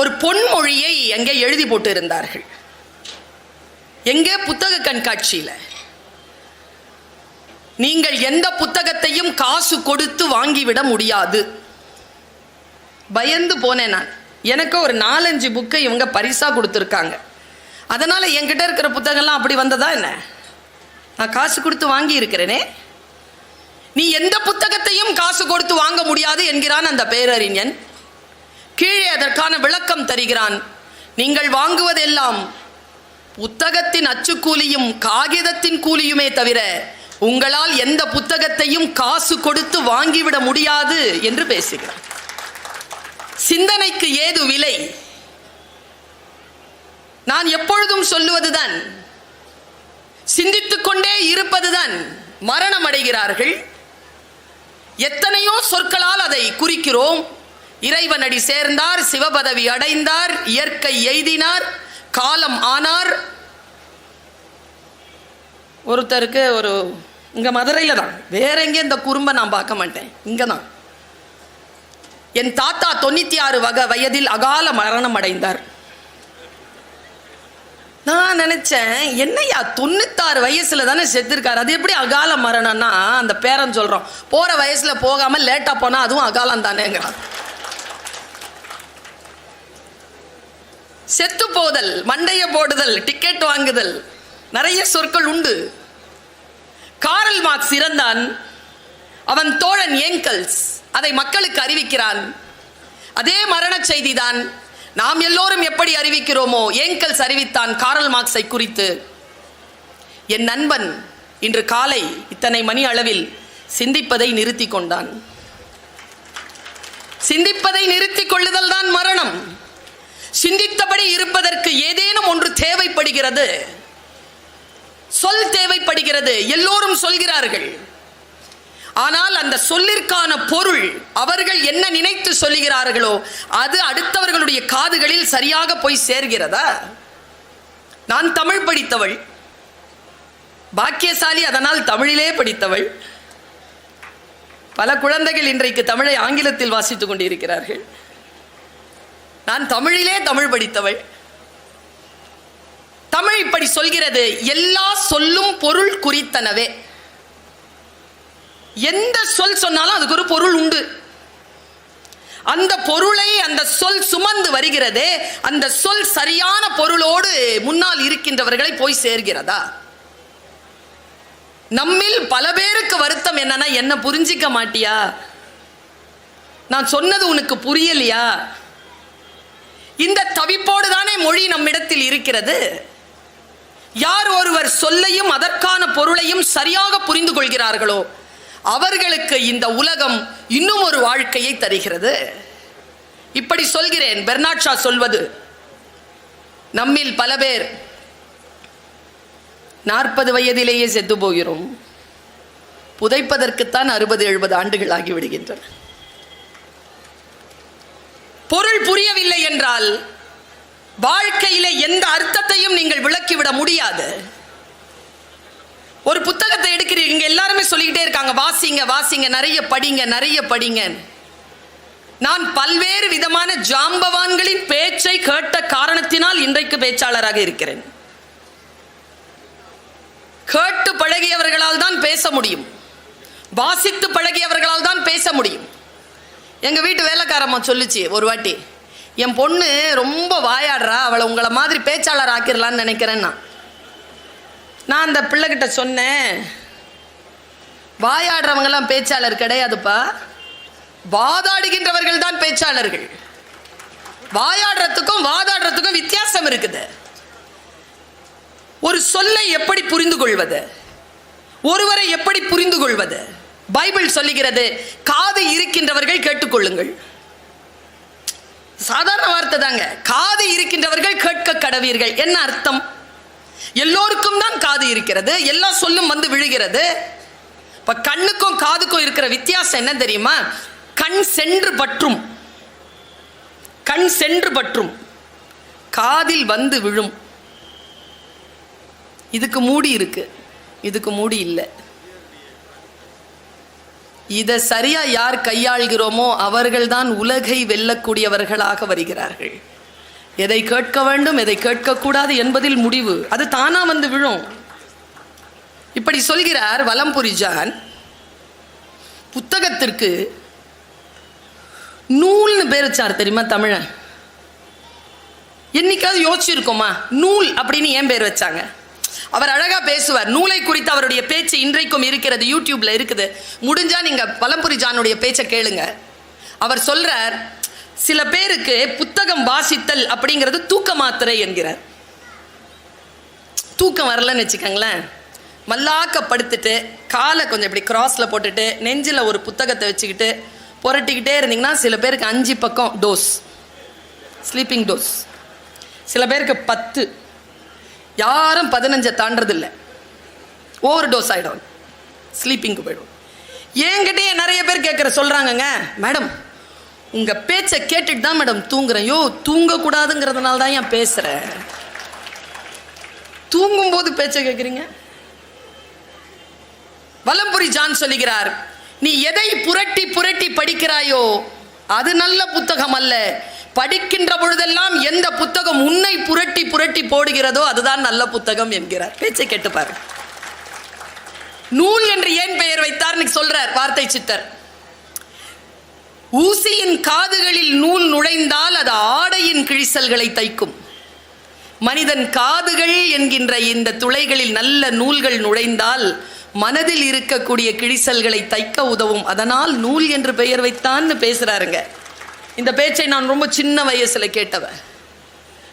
ஒரு பொன்மொழியை எங்கே எழுதி போட்டு இருந்தார்கள் எங்கே புத்தக கண்காட்சியில்? நீங்கள் எந்த புத்தகத்தையும் காசு கொடுத்து வாங்கிவிட முடியாது. பயந்து போனேன் நான். எனக்கு ஒரு நாலஞ்சு புக்கை இவங்க பரிசா கொடுத்துருக்காங்க. அதனால என்கிட்ட இருக்கிற புத்தகம்லாம் அப்படி வந்ததா என்ன? நான் காசு கொடுத்து வாங்கி இருக்கிறேனே? நீ எந்த புத்தகத்தையும் காசு கொடுத்து வாங்க முடியாது என்கிறான் அந்த பேரறிஞன். கீழே அதற்கான விளக்கம் தருகிறான். நீங்கள் வாங்குவதெல்லாம் புத்தகத்தின் அச்சுக்கூலியும் காகிதத்தின் கூலியுமே தவிர உங்களால் எந்த புத்தகத்தையும் காசு கொடுத்து வாங்கிவிட முடியாது என்று பேசுகிறார் சிந்தனைக்கு ஏது விலை? நான் எப்பொழுதும் சொல்லுவதுதான் சிந்தித்துக் கொண்டே இருப்பதுதான் மரணம் அடைகிறார்கள் எத்தனையோ சொற்களால் அதை குறிக்கிறோம். இறைவனடி சேர்ந்தார் சிவபதவி அடைந்தார் இயற்கை எய்தினார் காலம் ஆனார். ஒருத்தருக்கு ஒரு இங்கே மதுரையில் தான். வேற எங்கேயும் இந்த குறும்பை நான் பார்க்க மாட்டேன். இங்கே தான். என் தாத்தா தொண்ணூற்றி ஆறு வகை வயதில் அகால மரணம் அடைந்தார். நான் நினச்சேன் என்னய்யா தொண்ணூத்தாறு வயசில் தானே செத்துருக்காரு. அது எப்படி அகால மரணம்னா அந்த பேரன் சொல்கிறோம் போகிற வயசில் போகாமல் லேட்டாக போனால் அதுவும் அகாலம் தானேங்கிறான். செத்து போதல் மண்டைய போடுதல் டிக்கெட் வாங்குதல். நிறைய சொற்கள் உண்டு. காரல் மார்க்ஸ் இறந்தான். அவன் தோழன் ஏங்கல்ஸ் அதை மக்களுக்கு அறிவிக்கிறான். அதே மரண செய்திதான் நாம் எல்லோரும் எப்படி அறிவிக்கிறோமோ ஏங்கல்ஸ் அறிவித்தான் காரல் மார்க்ஸை குறித்து. என் நண்பன் இன்று காலை இத்தனை மணி அளவில் சிந்திப்பதை நிறுத்தி கொண்டான். சிந்திப்பதை நிறுத்திக் கொள்ளுதல் தான் மரணம். சிந்தித்தபடி இருப்பதற்கு ஏதேனும் ஒன்று தேவைப்படுகிறது. சொல் தேவைப்படுகிறது. எல்லோரும் சொல்கிறார்கள். ஆனால் அந்த சொல்லிற்கான பொருள் அவர்கள் என்ன நினைத்து சொல்லுகிறார்களோ அது அடுத்தவர்களுடைய காதுகளில் சரியாக போய் சேர்கிறதா? நான் தமிழ் படித்தவள். பாக்கியசாலி அதனால் தமிழிலே படித்தவள். பல குழந்தைகள் இன்றைக்கு தமிழை ஆங்கிலத்தில் வாசித்துக் கொண்டிருக்கிறார்கள். நான் தமிழிலே தமிழ் படித்தவள். தமிழ் இப்படி சொல்கிறது எல்லா சொல்லும் பொருள் குறித்தனவே. எந்த சொல் சொன்னாலும் அதுக்கு ஒரு பொருள் உண்டு. அந்த பொருளை அந்த சொல் சுமந்து வருகிறதே அந்த சொல் சரியான பொருளோடு முன்னால் இருக்கின்றவர்களை போய் சேர்கிறதா? நம்மில் பல பேருக்கு வருத்தம் என்னன்னா என்ன புரிஞ்சிக்க மாட்டியா? நான் சொன்னது உனக்கு புரியலையா? இந்த தவிப்போடு தானே மொழி நம்மிடத்தில் இருக்கிறது? யார் ஒருவர் சொல்லையும் அதற்கான பொருளையும் சரியாக புரிந்து கொள்கிறார்களோ அவர்களுக்கு இந்த உலகம் இன்னும் ஒரு வாழ்க்கையை தருகிறது. இப்படி சொல்கிறேன் பெர்னாட்ஷா சொல்வது நம்மில் பல பேர் நாற்பது வயதிலேயே செத்து போகிறோம். புதைப்பதற்குத்தான் அறுபது எழுபது ஆண்டுகள் ஆகிவிடுகின்றன. பொருள் புரியவில்லை என்றால் வாழ்க்கையில எந்த அர்த்தத்தையும் நீங்கள் விளக்கிவிட முடியாது. ஒரு புத்தகத்தை எடுக்கிறீங்க எல்லாருமே சொல்லிக்கிட்டே இருக்காங்க வாசிங்க வாசிங்க நிறைய படிங்க நிறைய படிங்க. நான் பல்வேறு விதமான ஜாம்பவான்களின் பேச்சை கேட்ட காரணத்தினால் இன்றைக்கு பேச்சாளராக இருக்கிறேன். கேட்டு பழகியவர்களால் தான் பேச முடியும். வாசித்து பழகியவர்களால் தான் பேச முடியும். எங்கள் வீட்டு வேலைக்காரம்மா சொல்லுச்சு ஒரு வாட்டி என் பொண்ணு ரொம்ப வாயாடுறா அவளை உங்களை மாதிரி பேச்சாளர் ஆக்கிடலான்னு நினைக்கிறேன்னா. நான் அந்த பிள்ளைகிட்ட சொன்னேன் வாயாடுறவங்கெல்லாம் பேச்சாளர் கிடையாதுப்பா வாதாடுகின்றவர்கள் தான் பேச்சாளர்கள். வாயாடுறதுக்கும் வாதாடுறதுக்கும் வித்தியாசம் இருக்குது. ஒரு சொல்லை எப்படி புரிந்து கொள்வது ஒருவரை எப்படி புரிந்து கொள்வது பைபிள் சொல்லுகிறது காது இருக்கின்றவர்கள் கேட்டுக்கொள்ளுங்கள். சாதாரண வார்த்தை தாங்க. காது இருக்கின்றவர்கள் கேட்க கடவீர்கள். என்ன அர்த்தம்? எல்லோருக்கும் தான் காது இருக்கிறது. எல்லா சொல்லும் வந்து விழுகிறது. இப்ப கண்ணுக்கும் காதுக்கும் இருக்கிற வித்தியாசம் என்ன தெரியுமா? கண் சென்று பற்றும். கண் சென்று பற்றும். காதில் வந்து விழும். இதுக்கு மூடி இருக்கு. இதுக்கு மூடி இல்லை. இதை சரியா யார் கையாள்கிறோமோ அவர்கள்தான் உலகை வெல்லக்கூடியவர்களாக வருகிறார்கள். எதை கேட்க வேண்டும் எதை கேட்கக்கூடாது என்பதில் முடிவு. அது தானா வந்து விழும். இப்படி சொல்கிறார் வலம்புரிஜான் புத்தகத்திற்கு நூல்னு பேர் வச்சார் தெரியுமா தமிழன்? என்னைக்காவது யோசிச்சிருக்கோமா? நூல் அப்படின்னு ஏன் பேர் வச்சாங்க? அவர் அழகாக பேசுவார். நூலை குறித்து அவருடைய பேச்சு இன்றைக்கும் இருக்கிறது யூடியூப்பில் இருக்குது. முடிஞ்சால் நீங்கள் பலம்புரி ஜானுடைய பேச்சை கேளுங்க. அவர் சொல்கிறார் சில பேருக்கு புத்தகம் வாசித்தல் அப்படிங்கிறது தூக்க மாத்திரை என்கிறார். தூக்கம் வரலன்னு வச்சுக்கோங்களேன். மல்லாக்க படுத்துட்டு காலை கொஞ்சம் இப்படி கிராஸில் போட்டுட்டு நெஞ்சில் ஒரு புத்தகத்தை வச்சுக்கிட்டு புரட்டிக்கிட்டே இருந்தீங்கன்னா சில பேருக்கு அஞ்சு பக்கம் டோஸ் ஸ்லீப்பிங் டோஸ் சில பேருக்கு பத்து. யாரும் பதினஞ்சை தாண்டதில்லை ஓவர் டோஸ் ஆகிடும் ஸ்லீப்பிங்க்கு போயிடும். என்கிட்டயே நிறைய பேர் கேட்குற சொல்கிறாங்கங்க மேடம் உங்கள் பேச்சை கேட்டுட்டு தான் மேடம் தூங்குறேன். யோ தூங்கக்கூடாதுங்கிறதுனால தான் ஏன் பேசுகிறேன் தூங்கும்போது பேச்சை கேட்குறீங்க? வலம்புரி ஜான் சொல்லுகிறார் நீ எதை புரட்டி புரட்டி படிக்கிறாயோ அது நல்ல புத்தகம் அல்ல. படிக்கின்ற பொழுதெல்லாம் எந்த புத்தகம் உன்னை புரட்டி புரட்டி போடுகிறதோ அதுதான் நல்ல புத்தகம் என்கிறார். பேச்சை கேட்டுப்பார் நூல் என்று ஏன் பெயர் வைத்தார் சொல்றார் வார்த்தை சித்தர். ஊசியின் காதுகளில் நூல் நுழைந்தால் அது ஆடையின் கிழிசல்களை தைக்கும். மனிதன் காதுகள் என்கின்ற இந்த துளைகளில் நல்ல நூல்கள் நுழைந்தால் மனதில் இருக்கக்கூடிய கிழிசல்களை தைக்க உதவும். அதனால் நூல் என்று பெயர் வைத்தான்னு பேசுறாருங்க. இந்த பேச்சை நான் ரொம்ப சின்ன வயசில் கேட்டவன்.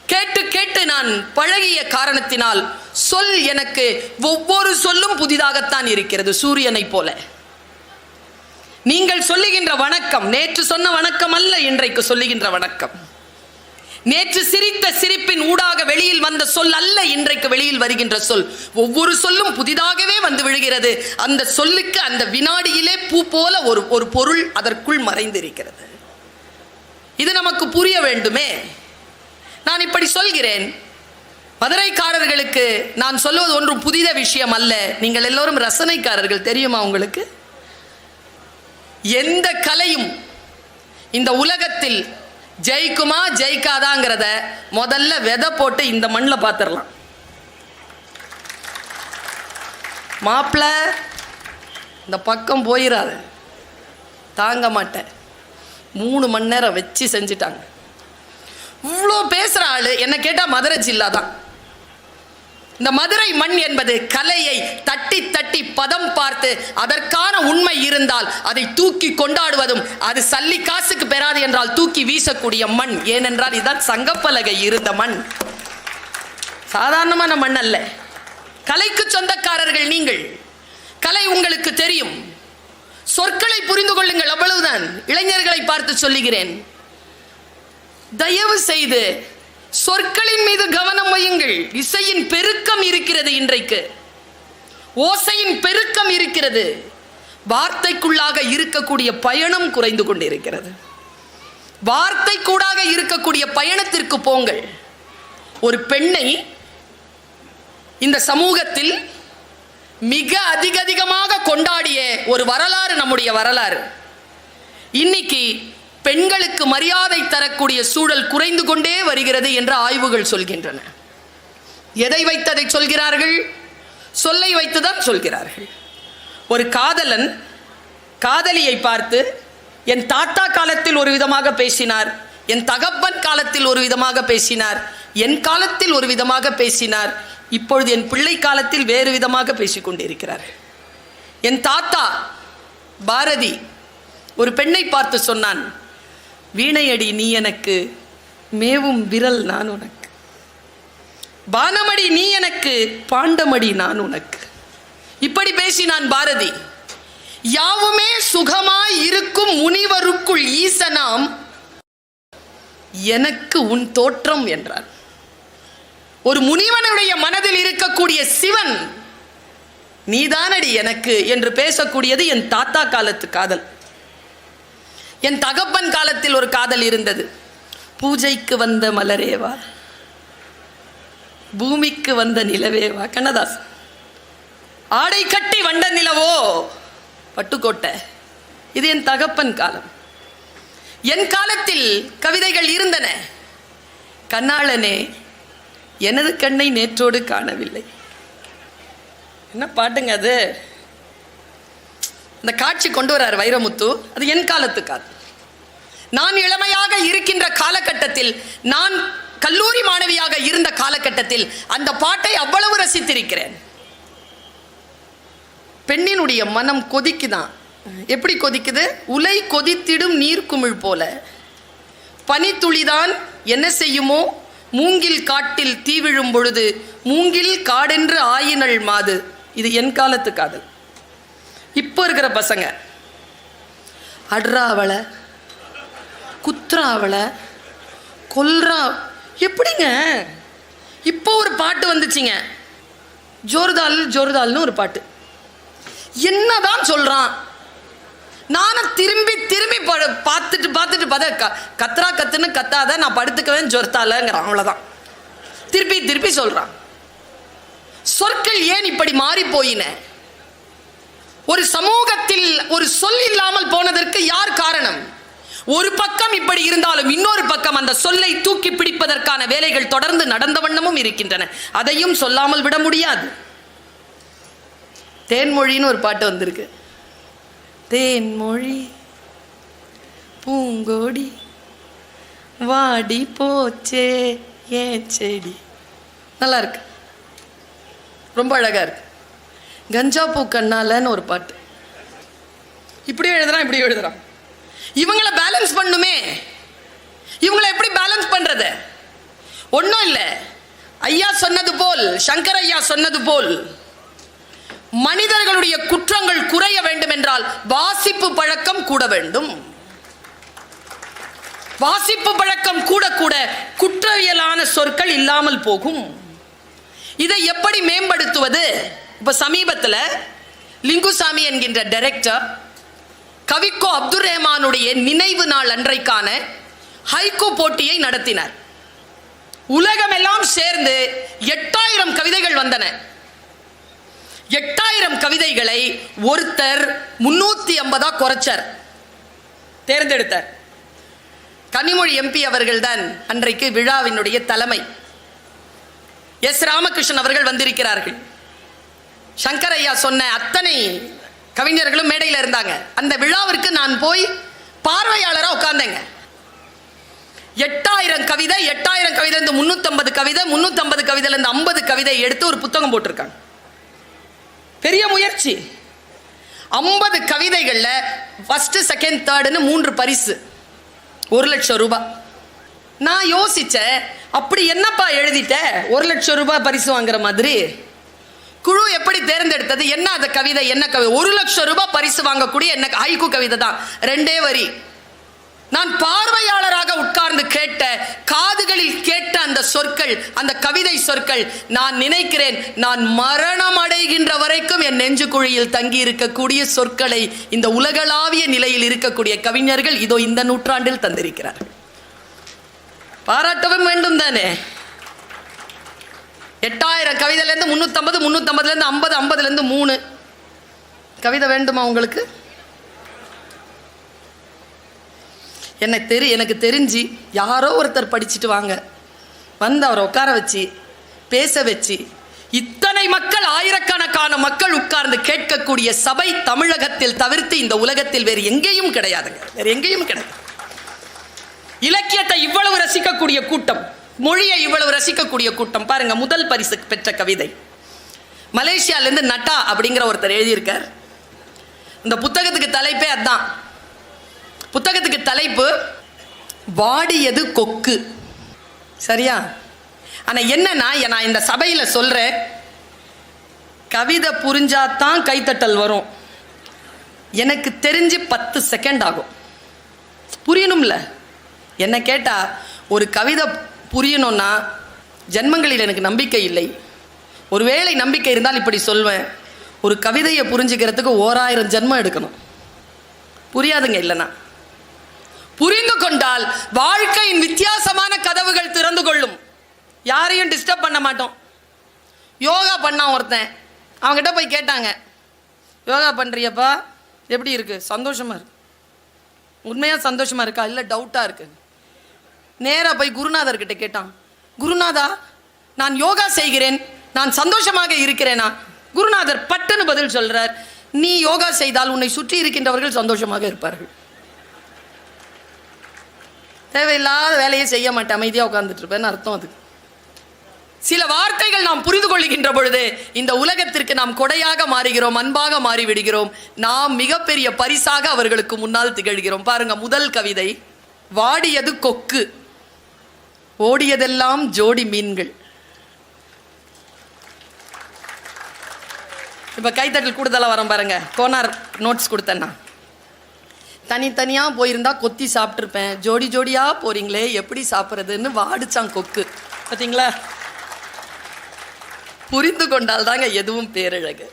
கேட்டு கேட்டு நான் பழகிய காரணத்தினால் சொல் எனக்கு ஒவ்வொரு சொல்லும் புதிதாகத்தான் இருக்கிறது சூரியனை போல. நீங்கள் சொல்லுகின்ற வணக்கம் நேற்று சொன்ன வணக்கம் அல்ல இன்றைக்கு சொல்லுகின்ற வணக்கம். நேற்று சிரித்த சிரிப்பின் ஊடாக வெளியில் வந்த சொல் அல்ல இன்றைக்கு வெளியில் வருகின்ற சொல். ஒவ்வொரு சொல்லும் புதிதாகவே வந்து விழுகிறது. அந்த சொல்லுக்கு அந்த வினாடியிலே பூ போல ஒரு ஒரு பொருள் அதற்குள் மறைந்திருக்கிறது. இது நமக்கு புரிய வேண்டுமே. நான் இப்படி சொல்கிறேன். மதுரைக்காரர்களுக்கு நான் சொல்வது ஒன்றும் புதித விஷயம் அல்ல. நீங்கள் எல்லோரும் ரசனைக்காரர்கள் தெரியுமா உங்களுக்கு? எந்த கலையும் இந்த உலகத்தில் ஜெயிக்குமா ஜெயிக்காதாங்கிறத முதல்ல விதை போட்டு இந்த மண்ணில் பார்த்துடலாம். மாப்பிள்ள இந்த பக்கம் போயிடாது தாங்க மாட்டேன். மூணு மணி நேரம் வச்சு செஞ்சிட்டாங்க. இவ்வளோ பேசுகிற ஆள் என்னை கேட்டால் மதுரை ஜில்லா தான். இந்த மதுரை மண் என்பது கலையை தட்டி தட்டி பதம் பார்த்து அதற்கான உண்மை இருந்தால் அதை தூக்கி கொண்டாடுவதும் அது சல்லி காசுக்கு பெறாது என்றால் தூக்கி வீசக்கூடிய மண். ஏனென்றால் இதுதான் சங்கப்பலகை இருந்த மண். சாதாரணமான மண் அல்ல. கலைக்கு சொந்தக்காரர்கள் நீங்கள். கலை உங்களுக்கு தெரியும். சொற்களை புரிந்து கொள்ளுங்கள். அவ்வளவுதான். இளைஞர்களை பார்த்து சொல்லுகிறேன். தயவு செய்து சொற்களின் மீது கவனம் வையுங்கள். இசையின் பெருக்கம் இருக்கிறது இன்றைக்கு. ஓசையின் பெருக்கம் இருக்கிறது. வார்த்தைக்குள்ளாக இருக்கக்கூடிய பயணம் குறைந்து கொண்டிருக்கிறது. வார்த்தை கூடாக இருக்கக்கூடிய பயணத்திற்கு போங்கள். ஒரு பெண்ணை இந்த சமூகத்தில் மிக அதிக அதிகமாக கொண்டாடிய ஒரு வரலாறு நம்முடைய வரலாறு. இன்னைக்கு பெண்களுக்கு மரியாதை தரக்கூடிய சூழல் குறைந்து கொண்டே வருகிறது என்று ஆய்வுகள் சொல்கின்றன. எதை வைத்ததை சொல்கிறார்கள்? சொல்லை வைத்துதான் சொல்கிறார்கள். ஒரு காதலன் காதலியை பார்த்து என் தாத்தா காலத்தில் ஒரு விதமாக பேசினார். என் தகப்பன் காலத்தில் ஒரு விதமாக பேசினார். என் காலத்தில் ஒரு விதமாக பேசினார். இப்பொழுது என் பிள்ளை காலத்தில் வேறு விதமாக பேசிக் கொண்டிருக்கிறார். என் தாத்தா பாரதி ஒரு பெண்ணை பார்த்து சொன்னான் வீணையடி நீ எனக்கு மேவும் விரல் நான் உனக்கு. பானமடி நீ எனக்கு பாண்டமடி நான் உனக்கு. இப்படி பேசினான் பாரதி. யாவுமே சுகமாய் இருக்கும் முனிவருக்குள் ஈசனாம் எனக்கு உன் தோற்றம் என்றார். ஒரு முனிவனுடைய மனதில் இருக்கக்கூடிய சிவன் நீதானடி எனக்கு என்று பேசக்கூடியது என் தாத்தா காலத்து காதல். என் தகப்பன் காலத்தில் ஒரு காதல் இருந்தது. பூஜைக்கு வந்த மலரேவா பூமிக்கு வந்த நிலவேவா கண்ணதாஸ் ஆடை கட்டி வண்ட நிலவோ பட்டுக்கோட்டை. இது என் தகப்பன் காலம். என் காலத்தில் கவிதைகள் இருந்தன. கண்ணாளனே எனது கண்ணை நேற்றோடு காணவில்லை. என்ன பாட்டுங்க அது? அந்த காட்சி கொண்டு வர்றார் வைரமுத்து. அது என் காலத்து நான் இளமையாக இருக்கின்ற காலகட்டத்தில் நான் கல்லூரி மாணவியாக இருந்த காலகட்டத்தில் அந்த பாட்டை அவ்வளவு ரசித்திருக்கிறேன். பெண்ணினுடைய மனம் கொதிக்குதான். எப்படி கொதிக்குது? உலை கொதித்திடும் நீர்க்குமிழ் போல. பனித்துளிதான் என்ன செய்யுமோ? மூங்கில் காட்டில் தீ விழும் பொழுது மூங்கில் காடென்று ஆயினள் மாது. இது என் காலத்து காதல். இப்போ இருக்கிற பசங்க. அட்ரா அவளை குத்ரா கொல்றா எப்படிங்க? இப்போ ஒரு பாட்டு வந்துச்சுங்க. ஜோர்தால் ஜோர்தால்னு ஒரு பாட்டு. என்னதான் சொல்றான்? நானும் திரும்பி திரும்பி பார்த்துட்டு பார்த்துட்டு பார்த்தா க- கத்ரா கத்துன்னு கத்தாத நான் படுத்துக்கவேன் ஜொர்த்தாலங்கிறான். அவ்வளோதான் திருப்பி திருப்பி சொல்கிறான் சொற்கள் ஏன் இப்படி மாறி போயின? ஒரு சமூகத்தில் ஒரு சொல் இல்லாமல் போனதற்கு யார் காரணம்? ஒரு பக்கம் இப்படி இருந்தாலும் இன்னொரு பக்கம் அந்த சொல்லை தூக்கி பிடிப்பதற்கான வேலைகள் தொடர்ந்து நடந்த வண்ணமும் இருக்கின்றன. அதையும் சொல்லாமல் விட முடியாது. தேன்மொழின்னு ஒரு பாட்டு வந்திருக்கு. தேன்மொழி பூங்கோடி வாடி போச்சே ஏன் செடி. நல்லா இருக்கு ரொம்ப அழகா இருக்கு. கஞ்சா பூ கண்ணாலன்னு ஒரு பாட்டு. இப்படி எழுதுறான் இப்படி எழுதுறான். இவங்களை பேலன்ஸ் பண்ணுமே. இவங்களை எப்படி பேலன்ஸ் பண்றது? ஒன்றும் இல்லை. ஐயா சொன்னது போல் சங்கர் ஐயா சொன்னது போல் மனிதர்களுடைய குற்றங்கள் குறைய வேண்டும் என்றால் வாசிப்பு பழக்கம் கூட வேண்டும். வாசிப்பு பழக்கம் கூட கூட குற்றவியலான சொற்கள் இல்லாமல் போகும். இதை எப்படி மேம்படுத்துவது? இப்ப சமீபத்தில் லிங்குசாமி என்கின்ற டைரக்டர் கவிக்கோ அப்துல் ரஹ்மானுடைய நினைவு நாள் அன்றைக்கான ஹைகோ போட்டியை நடத்தினார். உலகமெல்லாம் சேர்ந்து எட்டாயிரம் கவிதைகள் வந்தன. எட்டாயிரம் கவிதைகளை ஒருத்தர் முன்னூத்தி ஐம்பதா குறைச்சார். தேர்ந்தெடுத்தார். கனிமொழி எம்பி அவர்கள்தான் அன்றைக்கு விழாவினுடைய தலைமை. எஸ் ராமகிருஷ்ணன் அவர்கள் வந்திருக்கிறார்கள். சங்கர் ஐயா சொன்ன அத்தனை கவிஞர்களும் மேடையில் இருந்தாங்க. அந்த விழாவிற்கு நான் போய் பார்வையாளராக உட்கார்ந்தேங்க. எட்டாயிரம் கவிதை எட்டாயிரம் கவிதை இருந்து முன்னூத்தம்பது கவிதை முன்னூத்தம்பது கவிதையில இந்த ஐம்பது கவிதை எடுத்து ஒரு புத்தகம் போட்டிருக்காங்க. பெரிய முயற்சி. ஐம்பது கவிதைகளில் ஃபஸ்ட்டு செகண்ட் தேர்டுன்னு மூன்று பரிசு. ஒரு லட்சம் ரூபாய் நான் யோசித்தேன் அப்படி என்னப்பா எழுதிட்ட? ஒரு லட்சம் ரூபாய் பரிசு வாங்குற மாதிரி. குழு எப்படி தேர்ந்தெடுத்தது? என்ன அந்த கவிதை? என்ன கவிதை ஒரு லட்சம் ரூபாய் பரிசு வாங்கக்கூடிய என்ன ஐக்கு கவிதை தான் ரெண்டே வரி. நான் பார்வையாளராக உட்கார்ந்து கேட்ட காதுகளில் கேட்ட அந்த சொற்கள் அந்த கவிதை சொற்கள் நான் நினைக்கிறேன் நான் மரணம் அடைகின்ற வரைக்கும் என் நெஞ்சு குழியில் தங்கி இருக்கக்கூடிய சொற்களை இந்த உலகளாவிய நிலையில் இருக்கக்கூடிய கவிஞர்கள் இதோ இந்த நூற்றாண்டில் தந்திருக்கிறார். பாராட்டவும் வேண்டும் தானே? எட்டாயிரம் கவிதையிலேருந்து முந்நூற்றம்பது முந்நூற்றம்பதுலேருந்து ஐம்பது ஐம்பதுலேருந்து மூணு. கவிதை வேண்டுமா உங்களுக்கு? எனக்கு தெரி எனக்கு தெரிஞ்சு யாரோ ஒருத்தர் படிச்சுட்டு வாங்க. வந்து அவரை உட்கார வச்சு பேச வச்சு இத்தனை மக்கள் ஆயிரக்கணக்கான மக்கள் உட்கார்ந்து கேட்கக்கூடிய சபை தமிழகத்தில் தவிர்த்து இந்த உலகத்தில் வேறு எங்கேயும் கிடையாதுங்க வேறு எங்கேயும் கிடையாது. இலக்கியத்தை இவ்வளவு ரசிக்கக்கூடிய கூட்டம் மொழியை இவ்வளவு ரசிக்கக்கூடிய கூட்டம் பாருங்க முதல் பரிசு பெற்ற கவிதை. மலேசியாலேருந்து நட்டா அப்படிங்கிற ஒருத்தர் எழுதியிருக்கார். இந்த புத்தகத்துக்கு தலைப்பே அதான். புத்தகத்துக்கு தலைப்பு வாடியது கொக்கு. சரியா? ஆனால் என்னன்னா நான் இந்த சபையில் சொல்கிறேன் கவிதை புரிஞ்சாதான் கைத்தட்டல் வரும். எனக்கு தெரிஞ்சு பத்து செகண்ட் ஆகும். புரியணும்ல? என்ன கேட்டால் ஒரு கவிதை புரியணும்னா ஜென்மங்களில் எனக்கு நம்பிக்கை இல்லை. ஒருவேளை நம்பிக்கை இருந்தால் இப்படி சொல்வேன் ஒரு கவிதையை புரிஞ்சுக்கிறதுக்கு ஓராயிரம் ஜென்மம் எடுக்கணும். புரியாதுங்க இல்லைனா புரிந்து கொண்டால் வாழ்க்கையின் வித்தியாசமான கதவுகள் திறந்து கொள்ளும். யாரையும் டிஸ்டர்ப் பண்ண மாட்டோம். யோகா பண்ணான் ஒருத்தன். அவங்ககிட்ட போய் கேட்டாங்க. யோகா பண்ணுறியப்பா எப்படி இருக்கு? சந்தோஷமா இருக்கு. உண்மையாக சந்தோஷமாக இருக்கா? இல்லை டவுட்டாக இருக்கு. நேராக போய் குருநாதர்கிட்ட கேட்டான். குருநாதா நான் யோகா செய்கிறேன். நான் சந்தோஷமாக இருக்கிறேனா? குருநாதர் பட்டுன்னு பதில் சொல்கிறார் நீ யோகா செய்தால் உன்னை சுற்றி இருக்கின்றவர்கள் சந்தோஷமாக இருப்பார்கள். தேவையில்லாத வேலையை செய்ய மாட்டேன் அமைதியாக உட்கார்ந்துட்டு அர்த்தம் அது. சில வார்த்தைகள் நாம் புரிந்து கொள்கின்ற பொழுது இந்த உலகத்திற்கு நாம் கொடையாக மாறுகிறோம் அன்பாக மாறிவிடுகிறோம். நாம் மிகப்பெரிய பரிசாக அவர்களுக்கு முன்னால் திகழ்கிறோம். பாருங்க முதல் கவிதை வாடியது கொக்கு. ஓடியதெல்லாம் ஜோடி மீன்கள். இப்ப கைத்தட்டல் கூடுதலாக வரோம் பாருங்க. கோனார் நோட்ஸ் கொடுத்தேன்னா தனித்தனியா போயிருந்தா கொத்தி சாப்பிட்ருப்பேன் ஜோடி ஜோடியா போறீங்களே எப்படி சாப்பிட்றதுன்னு வாடிச்சான் கொக்கு. பார்த்தீங்களா புரிந்து கொண்டால் தாங்க எதுவும் பேரழகு.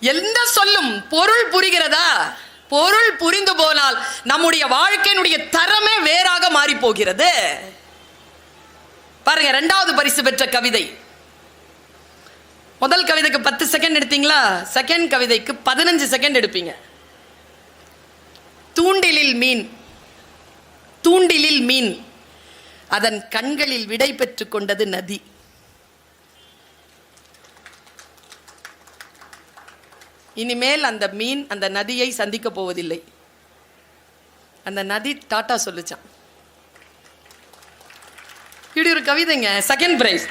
எந்த சொல்லும் பொருள் புரிகிறதா? பொருள் புரிந்து போனால் நம்முடைய வாழ்க்கையினுடைய தரமே வேறாக மாறி போகிறது பாருங்க ரெண்டாவது பரிசு பெற்ற கவிதை. முதல் கவிதைக்கு பத்து செகண்ட் எடுத்தீங்களா? செகண்ட் கவிதைக்கு பதினஞ்சு செகண்ட் எடுப்பீங்க. தூண்டிலில் மீன். தூண்டிலில் மீன். அதன் கண்களில் விடை பெற்றுக் கொண்டது நதி. இனிமேல் அந்த மீன் அந்த நதியை சந்திக்க போவதில்லை. அந்த நதி டாட்டா சொல்லுச்சான் இப்படி ஒரு கவிதைங்க. செகண்ட் பிரைஸ்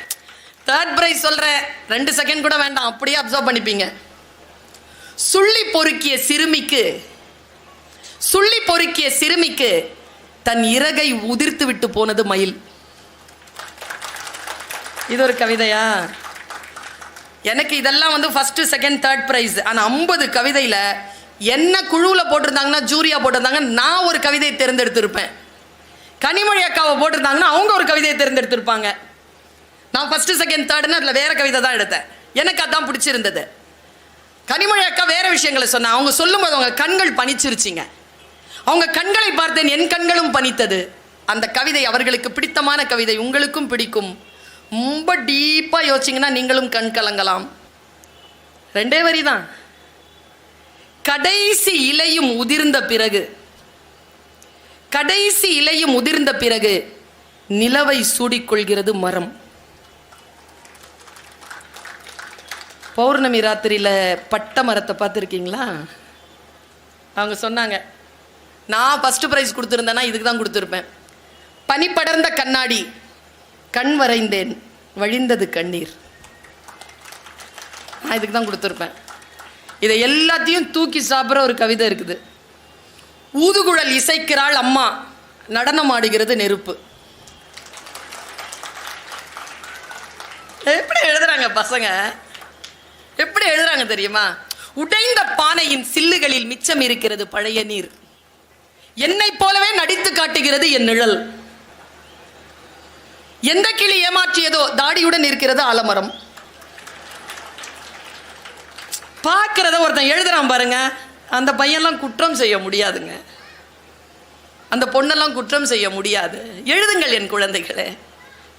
தேர்ட் பிரைஸ் சொல்றேன் ரெண்டு செகண்ட் கூட வேண்டாம். அப்படியே அப்சர்வ் பண்ணிப்பீங்க. சுள்ளி பொறுக்கிய சிறுமிக்கு சுள்ளி பொறுக்கிய சிறுமிக்கு தன் இறகை உதிர்த்து விட்டு போனது மயில். இது ஒரு கவிதையா? எனக்கு இதெல்லாம் வந்து ஃபர்ஸ்ட் செகண்ட் தேர்ட் ப்ரைஸ் ஆனால் ஐம்பது கவிதையில் என்ன குழுவில் போட்டிருந்தாங்கன்னா ஜூரியா போட்டிருந்தாங்க நான் ஒரு கவிதையை தேர்ந்தெடுத்திருப்பேன். கனிமொழி அக்காவை போட்டிருந்தாங்கன்னா அவங்க ஒரு கவிதையை தேர்ந்தெடுத்திருப்பாங்க. நான் ஃபர்ஸ்ட் செகண்ட் தேர்டுன்னு அதில் வேற கவிதை தான் எடுத்தேன். எனக்கு அதான் பிடிச்சிருந்தது. கனிமொழி அக்கா வேற விஷயங்களை சொன்னேன் அவங்க சொல்லும்போது அவங்க கண்கள் பணிச்சிருச்சிங்க அவங்க கண்களை பார்த்தேன் என் கண்களும் பணித்தது அந்த கவிதை அவர்களுக்கு பிடித்தமான கவிதை உங்களுக்கும் பிடிக்கும். ரொம்ப டீப்பாக யோசிச்சிங்கன்னா நீங்களும் கண் கலங்கலாம். ரெண்டே வரி தான். கடைசி இலையும் உதிர்ந்த பிறகு. கடைசி இலையும் உதிர்ந்த பிறகு நிலவை சூடிக்கொள்கிறது மரம். பௌர்ணமி ராத்திரியில் பட்ட மரத்தை பார்த்துருக்கீங்களா? அவங்க சொன்னாங்க நான் ஃபஸ்ட்டு ப்ரைஸ் கொடுத்துருந்தேன்னா இதுக்கு தான் கொடுத்துருப்பேன். பனி படர்ந்த கண்ணாடி கண் வரைந்தேன் வழிந்தது கண்ணீர். நான் இதுக்கு தான் கொடுத்துருப்பேன். இதை எல்லாத்தையும் தூக்கி சாப்பிட்ற ஒரு கவிதை இருக்குது. ஊதுகுழல் இசைக்கிறாள் அம்மா நடனம் ஆடுகிறது நெருப்பு. எப்படி எழுதுறாங்க பசங்க? எப்படி எழுதுறாங்க தெரியுமா? உடைந்த பானையின் சில்லுகளில் மிச்சம் இருக்கிறது பழைய நீர். என்னைப் போலவே நடித்து காட்டுகிறது என் நிழல். எந்த கிளி ஏமாற்றியதோ தாடியுடன் இருக்கிறது ஆலமரம். பார்க்கறத ஒருத்தன் எழுதுறான் பாருங்க. அந்த பையன்லாம் குற்றம் செய்ய முடியாதுங்க. அந்த பொண்ணெல்லாம் குற்றம் செய்ய முடியாது. எழுதுங்கள் என் குழந்தைகளே.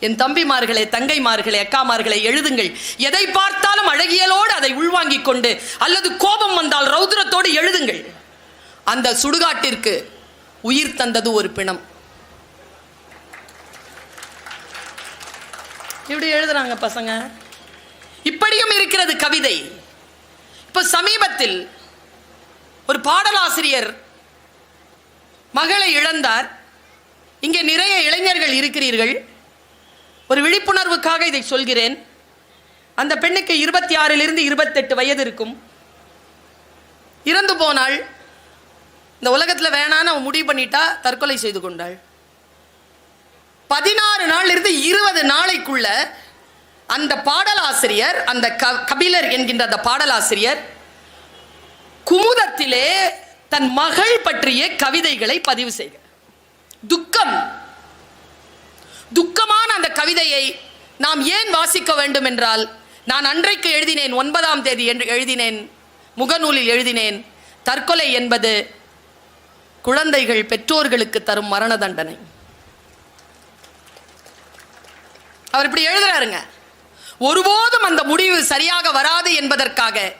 என் தம்பிமார்களே தங்கைமார்களே அக்காமார்களே எழுதுங்கள். எதை பார்த்தாலும் அழகியலோடு அதை உள்வாங்கிக் கொண்டு அல்லது கோபம் வந்தால் ரௌத்ரத்தோடு எழுதுங்கள். அந்த சுடுகாட்டிற்கு உயிர் தந்தது ஒரு பிணம். இப்படி எழுதுறாங்க பசங்க. இப்படியும் இருக்கிறது கவிதை. இப்போ சமீபத்தில் ஒரு பாடலாசிரியர் மகளை இழந்தார். இங்கே நிறைய இளைஞர்கள் இருக்கிறீர்கள். ஒரு விழிப்புணர்வுக்காக இதை சொல்கிறேன். அந்த பெண்ணுக்கு இருபத்தி ஆறிலிருந்து இருபத்தெட்டு வயது இருக்கும். இறந்து போனால் இந்த உலகத்தில் வேணான்னு அவன் முடிவு பண்ணிட்டா தற்கொலை செய்து கொண்டாள். பதினாறு நாள் இருந்து இருபது நாளைக்குள்ள அந்த பாடலாசிரியர் அந்த க- கபிலர் என்கின்ற அந்த பாடலாசிரியர் குமுதத்திலே தன் மகள் பற்றிய கவிதைகளை பதிவு செய்க. துக்கம். துக்கமான அந்த கவிதையை நாம் ஏன் வாசிக்க வேண்டும் என்றால் நான் அன்றைக்கு எழுதினேன் ஒன்பதாம் தேதி என்று எழுதினேன் முகநூலில் எழுதினேன் தற்கொலை என்பது குழந்தைகள் பெற்றோர்களுக்கு தரும் மரண தண்டனை. அவர் இப்படி எழுதுறாருங்க. ஒருபோதும் அந்த முடிவு சரியாக வராது என்பதற்காக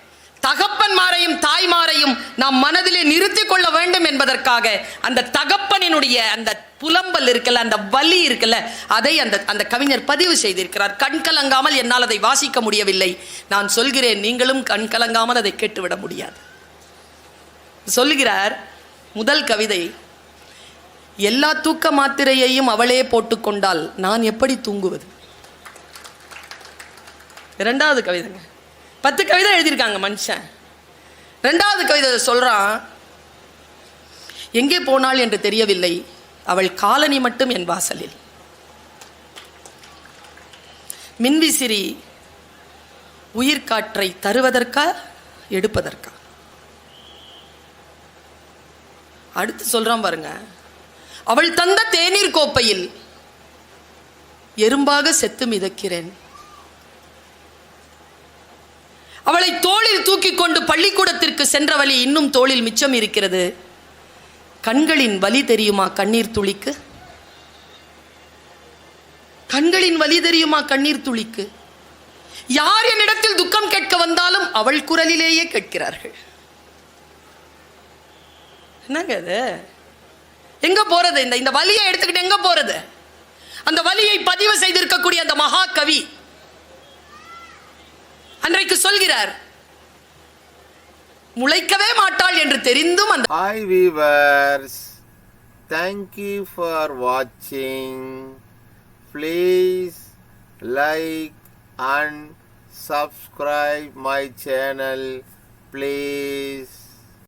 தகப்பன்மாரையும் தாய்மாரையும் நாம் மனதிலே நிறுத்திக் கொள்ள வேண்டும் என்பதற்காக அந்த தகப்பனினுடைய அந்த புலம்பல் இருக்கல அந்த வலி இருக்குல்ல அதை அந்த அந்த கவிஞர் பதிவு செய்திருக்கிறார். கண் கலங்காமல் என்னால் அதை வாசிக்க முடியவில்லை. நான் சொல்கிறேன் நீங்களும் கண் கலங்காமல் அதை கேட்டுவிட முடியாது. சொல்லுகிறார் முதல் கவிதை எல்லா தூக்க மாத்திரையையும் அவளே போட்டுக்கொண்டால் நான் எப்படி தூங்குவது? இரண்டாவது கவிதைங்க. பத்து கவிதை எழுதியிருக்காங்க மனுஷன். ரெண்டாவது கவிதை சொல்றான் எங்கே போனாள் என்று தெரியவில்லை அவள் காலனி மட்டும் என் வாசலில். மின்விசிறி உயிர்காற்றை தருவதற்கா எடுப்பதற்கா? அடுத்து சொல்றான் பாருங்க. அவள் தந்த தேநீர் கோப்பையில் எறும்பாக செத்து மிதக்கிறேன். அவளை தோளில் தூக்கி கொண்டு பள்ளிக்கூடத்திற்கு சென்ற வழி இன்னும் தோளில் மிச்சம் இருக்கிறது. கண்களின் வலி தெரியுமா கண்ணீர் துளிக்கு? கண்களின் வலி தெரியுமா கண்ணீர் துளிக்கு? யார் என்னிடத்தில் துக்கம் கேட்க வந்தாலும் அவள் குரலிலேயே கேட்கிறார்கள். என்னங்க இது? எங்க போறது? இந்த இந்த வலியை எடுத்துக்கிட்டு எங்க போறது? அந்த வலியை பதிவு செய்திருக்கக்கூடிய அந்த மகா கவி அன்றைக்கு சொல்கிறார் முளைக்கவே மாட்டாள் என்று தெரிந்தும் அந்த hi viewers thank you for வாட்சிங் please like and subscribe my channel please.